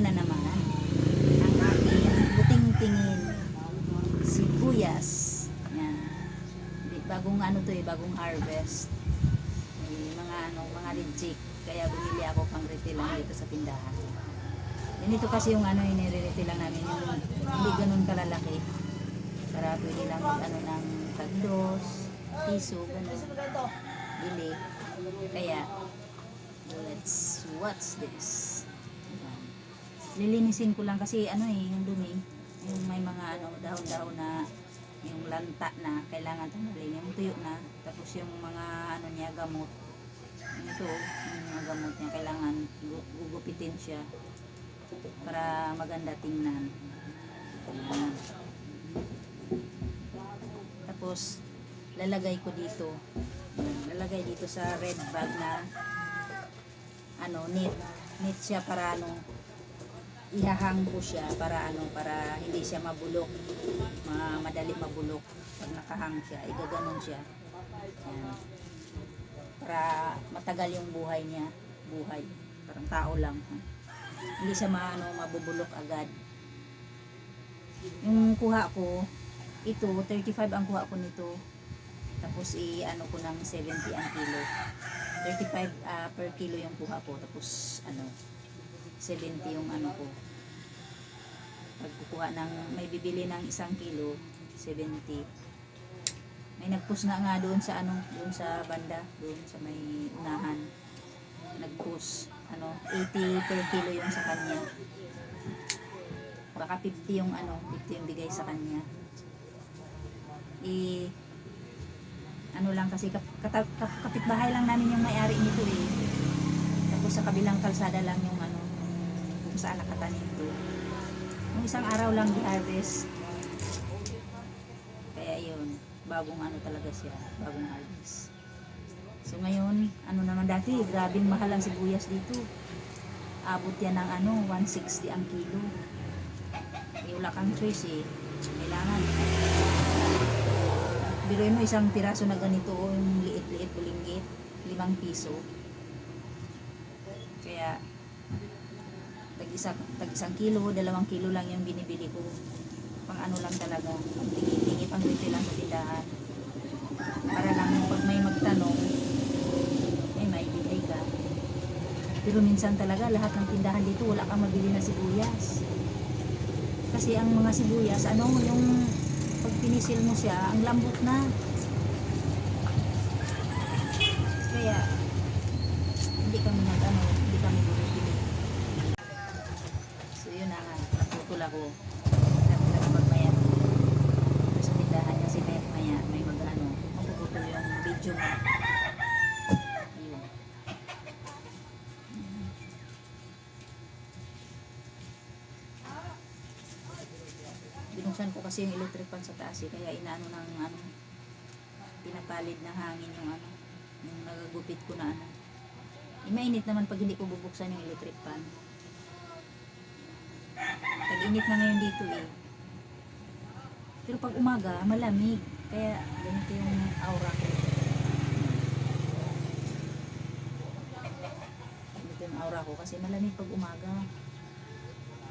ito na naman ang aking buting tingin. Sibuyas. Yan. Bagong ano to eh, bagong harvest. May mga ano, mga reject. Kaya bumili ako pang retail lang dito sa tindahan. Yan ito kasi yung ano, inire-retail lang namin yung hindi ganun kalalaki. Para pwede lang mag ano ng tagdos, piso, ganun. Bili. Kaya, let's watch this. Lilinisin ko lang kasi ano eh, yung dumi, yung may mga ano, dahon-dahon na yung lanta na kailangan tanggalin, yung tuyo na, tapos yung mga ano niya, gamot. Ito, yung mga gamot niya, kailangan gu- gugupitin siya para maganda tingnan. Ayan. Tapos, lalagay ko dito. Lalagay dito sa red bag na ano, knit. Knit siya para ano, ihahang ko siya para ano, para hindi siya mabulok. Ma madali mabulok. Pag nakahang siya, igaganon siya. Yan. Para matagal yung buhay niya. Buhay. Parang tao lang. ha. Hindi siya maano, mabubulok agad. Yung kuha ko, ito, 35 ang kuha ko nito. Tapos i-ano ko ng 70 ang kilo. 35 ah, per kilo yung kuha ko. Tapos ano, 70 yung ano ko. Pag kukuha ng, may bibili ng isang kilo, 70. May nagpush nga nga doon sa ano, doon sa banda, doon sa may unahan. Nagpush, ano, 80 per kilo yung sa kanya. Baka 50 yung ano, 50 yung bigay sa kanya. I ano lang kasi kap, kapitbahay lang namin yung may-ari nito eh. Tapos sa kabilang kalsada lang yung ano kung saan nakatanim to. Yung isang araw lang di-harvest. Kaya yun, bagong ano talaga siya, bagong harvest. So ngayon, ano naman dati, grabing mahal ang sibuyas dito. Abot yan ng ano, 160 ang kilo. Eh, wala kang choice eh. Kailangan. Biruin mo isang piraso na ganito, o yung liit-liit, bulinggit, limang piso. Kaya, isa, tag isang kilo, dalawang kilo lang yung binibili ko. Pang ano lang talaga, pang tingi-tingi, pang retail lang sa tindahan. Para lang pag may magtanong, may maibigay ka. Pero minsan talaga, lahat ng tindahan dito, wala kang mabili na sibuyas. Kasi ang mga sibuyas, ano, yung pag pinisil mo siya, ang lambot na. Kaya, hindi kami nag, ano, hindi kami bumibili. So, yun na nga, ako. Nagpagmaya sa tindahan kasi maya may mag, ano, mapuputol yung video mo. Ayun. binuksan ko kasi yung electric fan sa taas eh, kaya inaano ng ano pinapalid ng hangin yung ano yung nagagupit ko na ano eh, mainit naman pag hindi ko bubuksan yung electric fan tag-init na ngayon dito eh. Pero pag umaga malamig. Kaya ganito yung aura ko. Ganito yung aura ko. Kasi malamig pag umaga.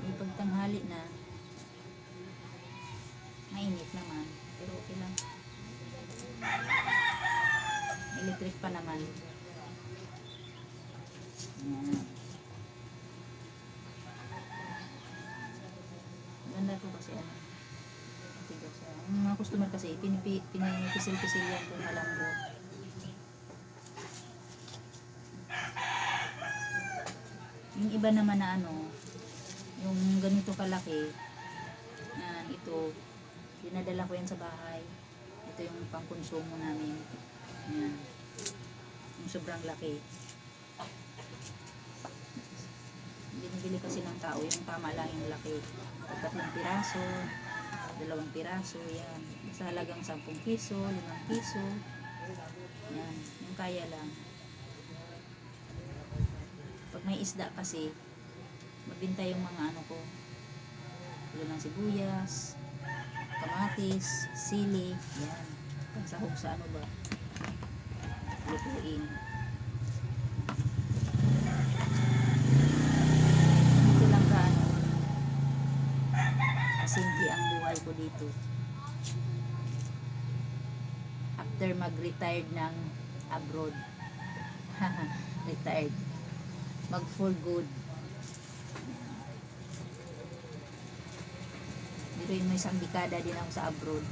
May pagtanghali na. Mainit naman. Pero okay lang. Electric pa naman. Ayan. To kasi ano matigas siya. yung mga customer kasi pinipi, pinipisil-pisil yan kung malambot. Yung iba naman na ano yung ganito kalaki yan ito dinadala ko yan sa bahay. Ito yung pangkonsumo namin. Yan yung sobrang laki binibili kasi ng tao yung tama lang yung laki tatlong piraso dalawang piraso yan sa halagang 10 piso 5 piso yan yung kaya lang pag may isda kasi mabinta yung mga ano ko ulo ng sibuyas kamatis, sili, yan. Pansahog sa ano ba? Lutuin. Dito. After mag-retired ng abroad. Retired. Mag for good. Pero may isang dekada din ako sa abroad.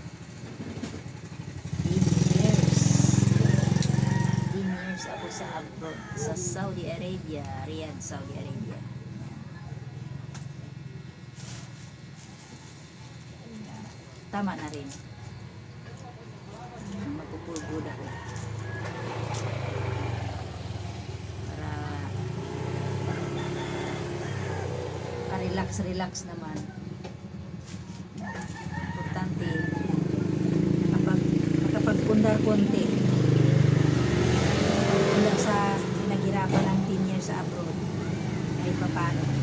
10 years. 10 years ako sa abroad. Sa Saudi Arabia. Riyadh, Saudi Arabia. Tama na rin. Magpupulgod ako. Para ka-relax-relax naman. Importante, nakapag, nakapagpundar konti. Pundar sa naghirapan ng 10 years sa abroad. Kahit pa paano.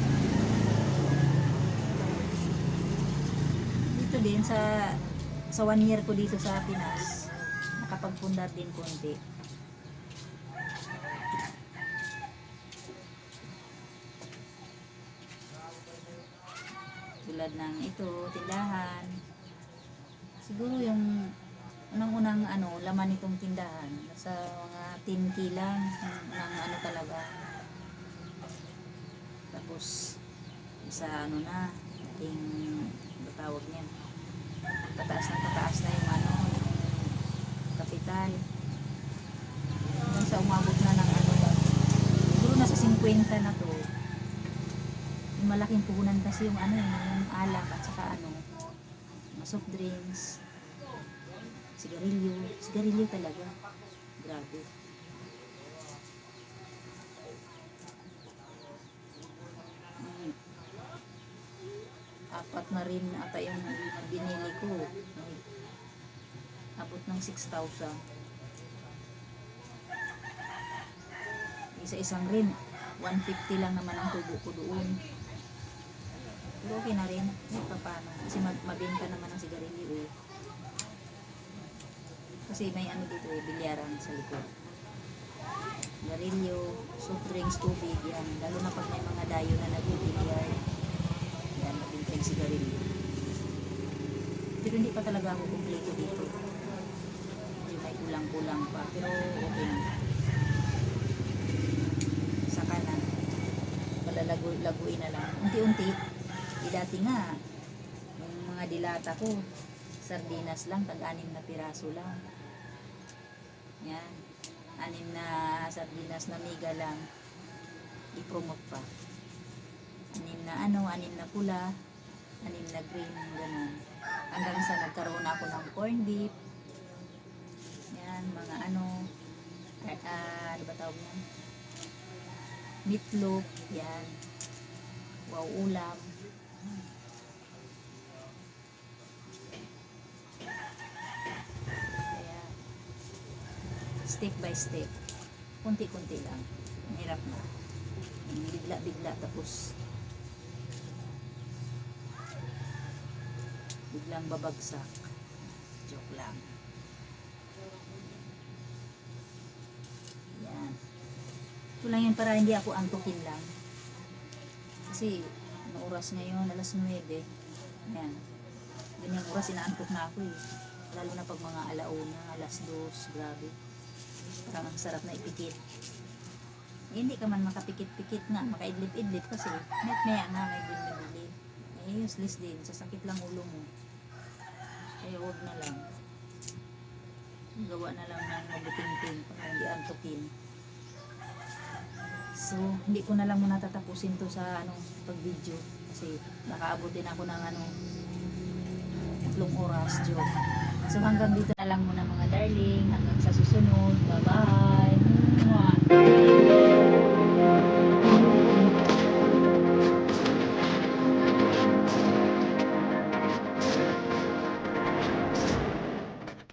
Din sa sa one year ko dito sa Pinas, nakapagpundar din konti. tulad ng ito, tindahan. Siguro yung unang-unang ano, laman nitong tindahan, sa mga 10k lang ng, ng ano talaga. Tapos, sa ano na, ating, ano tawag niyan, pataas na pataas na yung ano, kapital. Hanggang sa umabot na ng ano, siguro nasa 50 na to, yung malaking puhunan kasi yung ano yung alak at saka ano mga soft drinks. Sigarilyo. Sigarilyo talaga. Grabe apat na rin ata yung binili ko abot ng 6,000 isa-isang rin 150 lang naman ang tubo ko doon pero okay na rin. Kahit pa paano. Kasi mabenta naman ang sigarilyo eh. Kasi may ano dito eh, bilyaran sa likod. Sigarilyo, soft drinks, tubig, yan. Lalo na pag may mga dayo na nagbibilyar. Sigarilyo. Pero hindi pa talaga ako kumpleto dito. Medyo may kulang-kulang pa. Pero okay na. Saka na. Malalago-laguin na lang. Unti-unti. Di dati nga, yung mga dilata ko, sardinas lang, tag-anim na piraso lang. Yan. Anim na sardinas na miga lang. I-promote pa. Anim na ano, anim na pula, anim na green, ganun. Hanggang sa nagkaroon ako ng corn beef. Yan, mga ano, ah, ano ba tawag yan? Meatloaf, yan. Wow, ulam. Kaya, step by step, kunti-kunti lang. Ang hirap na. Bigla-bigla tapos biglang babagsak. Joke lang. Yan. Ito lang yan para hindi ako antukin lang. Kasi, ano oras ngayon? Alas 9. Yan. Ganyang oras, inaantok na ako eh. Lalo na pag mga alauna, alas 2, grabe. Parang ang sarap na ipikit. Eh, hindi ka man makapikit-pikit nga, makaidlip-idlip kasi net maya nga may binibili. Eh, useless din, sasakit lang ulo mo. Kaya huwag na lang. Gawa na lang ng mabuting-ting para hindi antukin. So, hindi ko na lang muna tatapusin to sa ano, pag-video. Kasi nakaabutin ako ng ano, tatlong oras, joke. So, hanggang dito na lang muna mga darling. Hanggang sa susunod. Bye-bye.